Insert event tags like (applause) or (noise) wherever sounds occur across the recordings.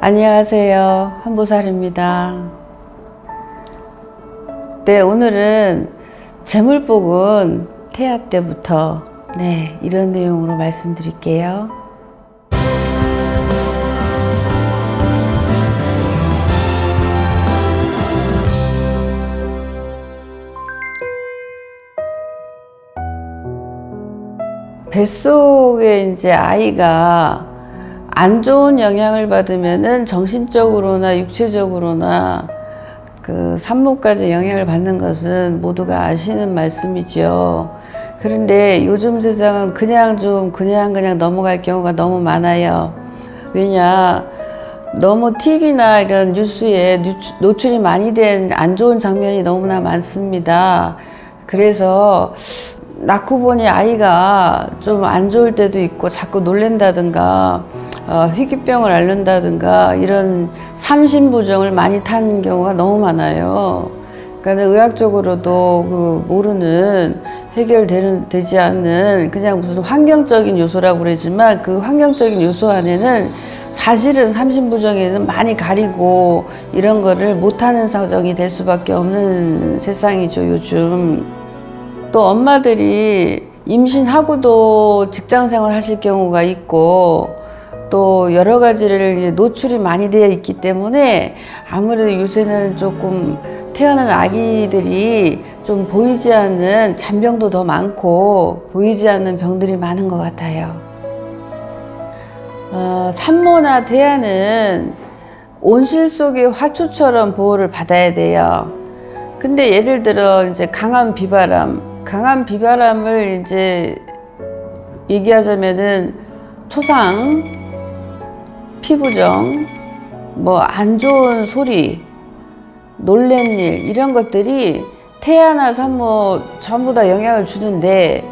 안녕하세요. 한보살입니다. 네, 오늘은 재물복은 태압 때부터 네, 이런 내용으로 말씀드릴게요. 뱃속에 이제 아이가 안 좋은 영향을 받으면은 정신적으로나 육체적으로나 그 산모까지 영향을 받는 것은 모두가 아시는 말씀이죠. 그런데 요즘 세상은 그냥 좀 그냥 그냥 넘어갈 경우가 너무 많아요. 왜냐 너무 TV나 이런 뉴스에 뉴- 노출이 많이 된 안 좋은 장면이 너무나 많습니다. 그래서 낳고 보니 아이가 좀 안 좋을 때도 있고 자꾸 놀랜다든가 어, 희귀병을 앓는다든가 이런 삼신부정을 많이 탄 경우가 너무 많아요. 그러니까 의학적으로도 그 모르는 해결되는 되지 않는 그냥 무슨 환경적인 요소라고 그러지만 그 환경적인 요소 안에는 사실은 삼신부정에는 많이 가리고 이런 거를 못하는 사정이 될 수밖에 없는 세상이죠 요즘. 또 엄마들이 임신하고도 직장 생활 하실 경우가 있고 또 여러 가지를 노출이 많이 되어 있기 때문에 아무래도 요새는 조금 태어난 아기들이 좀 보이지 않는 잔병도 더 많고 보이지 않는 병들이 많은 것 같아요. 어, 산모나 태아는 온실 속의 화초처럼 보호를 받아야 돼요. 근데 예를 들어 이제 강한 비바람, 강한 비바람을 이제 얘기하자면은 초상, 피부정, 뭐 안 좋은 소리, 놀랜 일 이런 것들이 태아나 산모 전부 다 영향을 주는데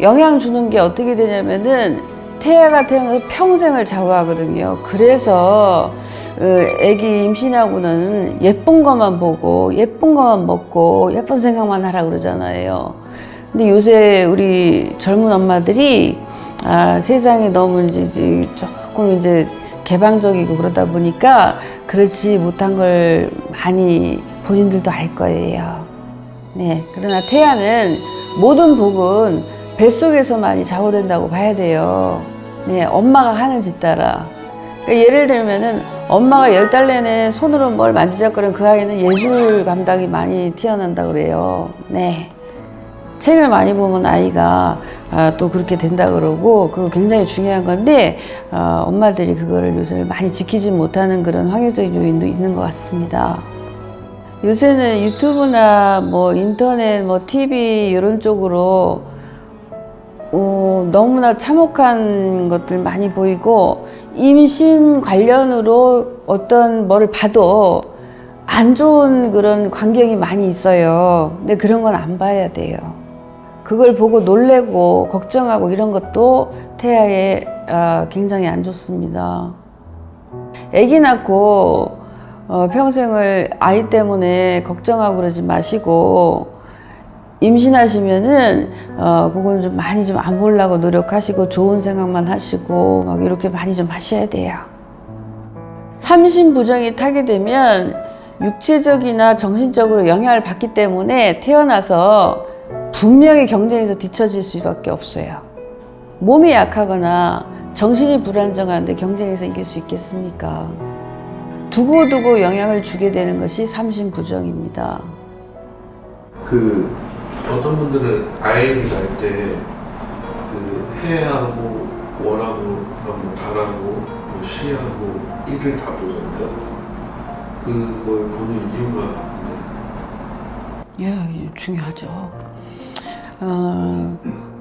영향 주는 게 어떻게 되냐면은 태아가 태어나서 평생을 좌우하거든요. 그래서 어, 애기 임신하고는 예쁜 것만 보고 예쁜 것만 먹고 예쁜 생각만 하라 그러잖아요. 근데 요새 우리 젊은 엄마들이 아, 세상이 너무 이제 조금 이제 개방적이고 그러다 보니까 그렇지 못한 걸 많이 본인들도 알 거예요. 네. 그러나 태아는 모든 복은 뱃속에서 많이 좌우된다고 봐야 돼요. 네. 엄마가 하는 짓 따라. 그러니까 예를 들면은 엄마가 열 달 내내 손으로 뭘 만지작거리면 그 아이는 예술 감각이 많이 튀어난다 그래요. 네. 책을 많이 보면 아이가 아, 또 그렇게 된다 그러고 그거 굉장히 중요한 건데 어, 엄마들이 그거를 요새 많이 지키지 못하는 그런 환경적인 요인도 있는 것 같습니다. 요새는 유튜브나 뭐 인터넷, 뭐 TV 이런 쪽으로 어, 너무나 참혹한 것들 많이 보이고 임신 관련으로 어떤 뭐를 봐도 안 좋은 그런 광경이 많이 있어요. 근데 그런 건 안 봐야 돼요. 그걸 보고 놀래고 걱정하고 이런 것도 태아에 아, 굉장히 안 좋습니다. 아기 낳고 어, 평생을 아이 때문에 걱정하고 그러지 마시고 임신하시면은 어 그건 좀 많이 좀 안 보려고 노력하시고 좋은 생각만 하시고 막 이렇게 많이 좀 하셔야 돼요. 삼신 부정이 타게 되면 육체적이나 정신적으로 영향을 받기 때문에 태어나서 분명히 경쟁에서 뒤처질 수밖에 없어요. 몸이 약하거나 정신이 불안정한데 경쟁에서 이길 수 있겠습니까? 두고두고 영향을 주게 되는 것이 삼신 부정입니다. 그 어떤 분들은 아이를 낳을 때그 해하고 월하고 그다음에 달하고 뭐 시하고 일을 다 보잖아요. 그걸 보는 이유가 예, 중요하죠. 어,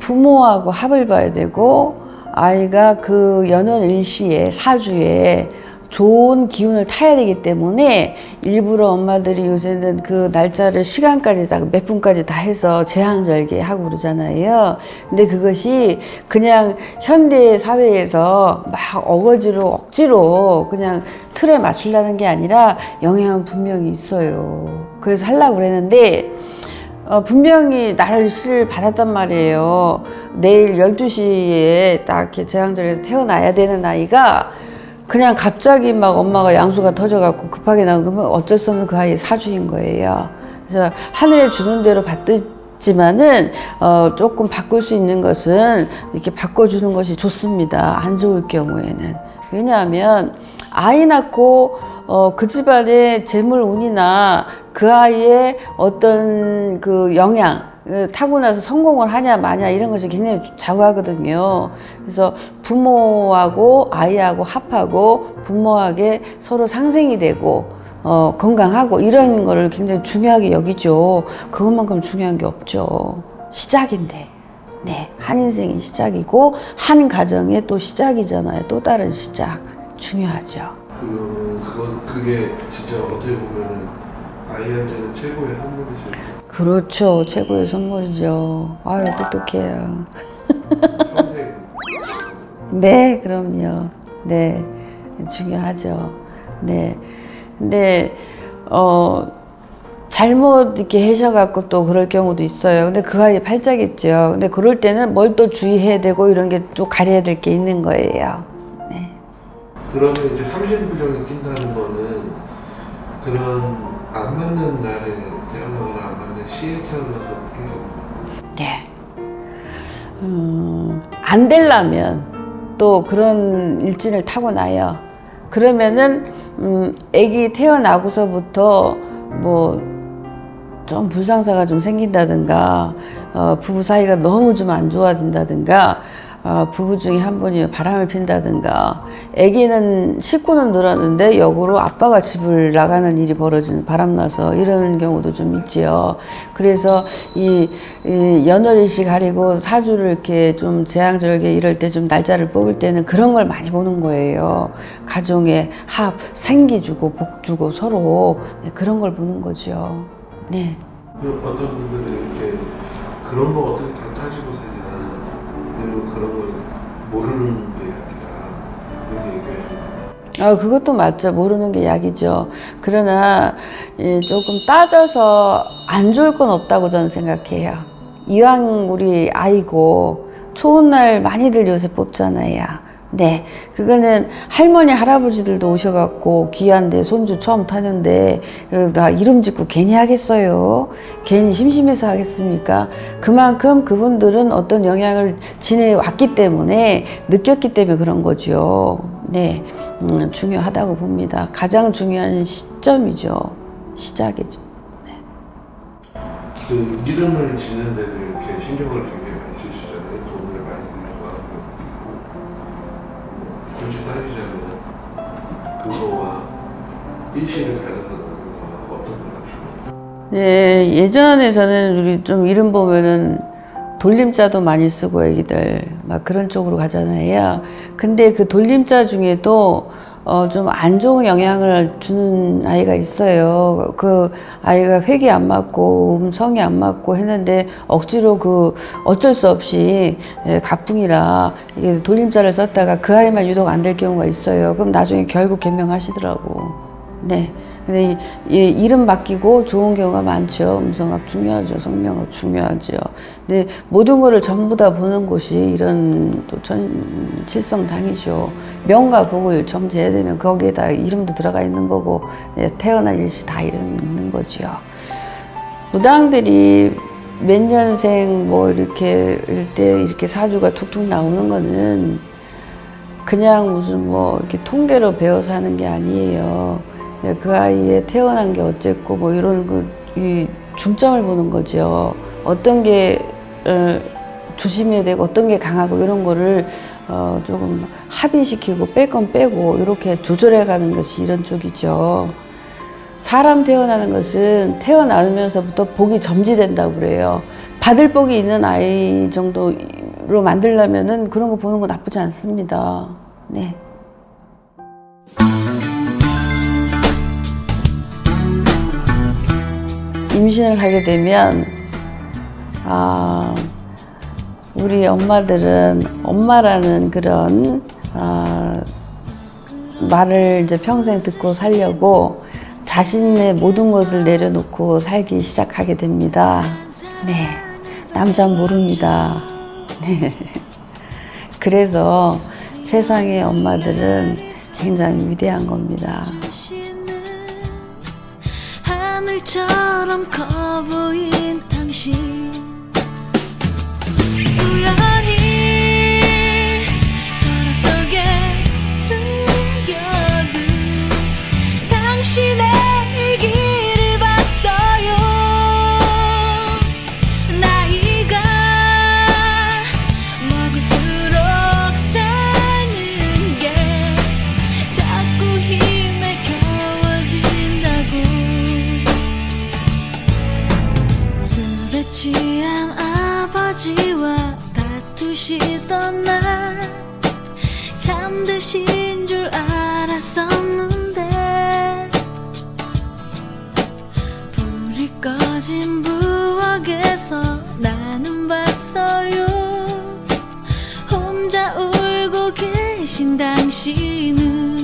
부모하고 합을 봐야 되고 아이가 그 연원 일시에 사주에 좋은 기운을 타야 되기 때문에 일부러 엄마들이 요새는 그 날짜를 시간까지 다 몇 분까지 다 해서 재앙절개 하고 그러잖아요. 근데 그것이 그냥 현대 사회에서 막 어거지로 억지로 그냥 틀에 맞추려는 게 아니라 영향은 분명히 있어요. 그래서 하려고 그랬는데 어, 분명히 날씨를 받았단 말이에요. 내일 12시에 딱 이렇게 재앙절에서 태어나야 되는 아이가 그냥 갑자기 막 엄마가 양수가 터져갖고 급하게 나온 거면 어쩔 수 없는 그 아이의 사주인 거예요. 그래서 하늘에 주는 대로 받지만은 어, 조금 바꿀 수 있는 것은 이렇게 바꿔주는 것이 좋습니다. 안 좋을 경우에는 왜냐하면 아이 낳고 어, 그 집안의 재물 운이나 그 아이의 어떤 그 영향 그 타고 나서 성공을 하냐 마냐 이런 것이 굉장히 좌우하거든요. 그래서 부모하고 아이하고 합하고 부모에게 서로 상생이 되고 어, 건강하고 이런 거를 굉장히 중요하게 여기죠. 그것만큼 중요한 게 없죠. 시작인데. 네. 한 인생이 시작이고 한 가정의 또 시작이잖아요. 또 다른 시작. 중요하죠. 그 그건 그게 진짜 어떻게 보면은 아이한테는 최고의 선물이죠. 그렇죠. 최고의 선물이죠. 아유, 똑똑해요. 평생 네, 그럼요. 네, 중요하죠. 네. 근데, 어, 잘못 이렇게 하셔갖고 또 그럴 경우도 있어요. 근데 그 아이 팔자겠죠. 근데 그럴 때는 뭘 또 주의해야 되고 이런 게 또 가려야 될 게 있는 거예요. 네. 그러면 이제 삼신부정이 낀다는 거는 그런 안 맞는 날에 태어나거나 안 맞는 시에 태어나서 낀 네. 음, 안 되려면 또 그런 일진을 타고나요. 그러면은, 음, 아기 태어나고서부터 뭐, 좀 불상사가 좀 생긴다든가, 어, 부부 사이가 너무 좀 안 좋아진다든가, 어, 부부 중에 한 분이 바람을 핀다든가, 아기는 식구는 늘었는데 역으로 아빠가 집을 나가는 일이 벌어지는 바람나서 이런 경우도 좀 있지요. 그래서 이, 이 연월일시 가리고 사주를 이렇게 좀 재앙절개 이럴 때 좀 날짜를 뽑을 때는 그런 걸 많이 보는 거예요. 가정의 합, 생기 주고 복 주고 서로 네, 그런 걸 보는 거죠. 네. 그 어떤 분들은 이렇게 그런 거 어떻게 다 타지고 사냐 그리고 그런 걸 모르는 게 약이다 그렇게 얘기해요. 아, 그것도 맞죠. 모르는 게 약이죠. 그러나 예, 조금 따져서 안 좋을 건 없다고 저는 생각해요. 이왕 우리 아이고 좋은 날 많이들 요새 뽑잖아요. 네, 그거는 할머니 할아버지들도 오셔갖고 귀한데 손주 처음 타는데 어, 나 이름 짓고 괜히 하겠어요. 괜히 심심해서 하겠습니까? 그만큼 그분들은 어떤 영향을 지내왔기 때문에 느꼈기 때문에 그런 거죠. 네, 음, 중요하다고 봅니다. 가장 중요한 시점이죠. 시작이죠. 그 이름을 짓는 데도 이렇게 신경을 굉장히 많이 쓰시잖아요. 돈을 많이 들여가고 있고 굳이 따지자면 그거와 일시를 가려서 중요해요? 네, 예전에서는 우리 좀 이름 보면은 돌림자도 많이 쓰고 애기들 막 그런 쪽으로 가잖아요. 근데 그 돌림자 중에도 어, 좀 안 좋은 영향을 주는 아이가 있어요. 그 아이가 획이 안 맞고 음성이 안 맞고 했는데 억지로 그 어쩔 수 없이 예, 가풍이라 돌림자를 썼다가 그 아이만 유독 안 될 경우가 있어요. 그럼 나중에 결국 개명하시더라고. 네. 근데 이, 이 이름 바뀌고 좋은 경우가 많죠. 음성학 중요하죠. 성명학 중요하죠. 근데 모든 거를 전부 다 보는 곳이 이런 또 전, 칠성당이죠. 명과 복을 정제해야 되면 거기에다 이름도 들어가 있는 거고 네, 태어날 일시 다 있는 거죠. 무당들이 몇 년생 뭐 이렇게 일때 이렇게 사주가 툭툭 나오는 거는 그냥 무슨 뭐 이렇게 통계로 배워서 하는 게 아니에요. 그냥 그 아이의 태어난 게 어쨌고 뭐 이런 그 이 중점을 보는 거죠. 어떤 게 어, 조심해야 되고 어떤 게 강하고 이런 거를 어, 조금 합의시키고 뺄 건 빼고 이렇게 조절해 가는 것이 이런 쪽이죠. 사람 태어나는 것은 태어나면서부터 복이 점지된다고 그래요. 받을 복이 있는 아이 정도로 만들려면은 그런 거 보는 거 나쁘지 않습니다. 네. 임신을 하게 되면 아, 우리 엄마들은 엄마라는 그런 아, 말을 이제 평생 듣고 살려고 자신의 모든 것을 내려놓고 살기 시작하게 됩니다. 네, 남자 모릅니다. 네. (laughs) 그래서 세상의 엄마들은 굉장히 위대한 겁니다. 처럼 커 보인 당신. 속에서 나는 봤어요. 혼자 울고 계신 당신은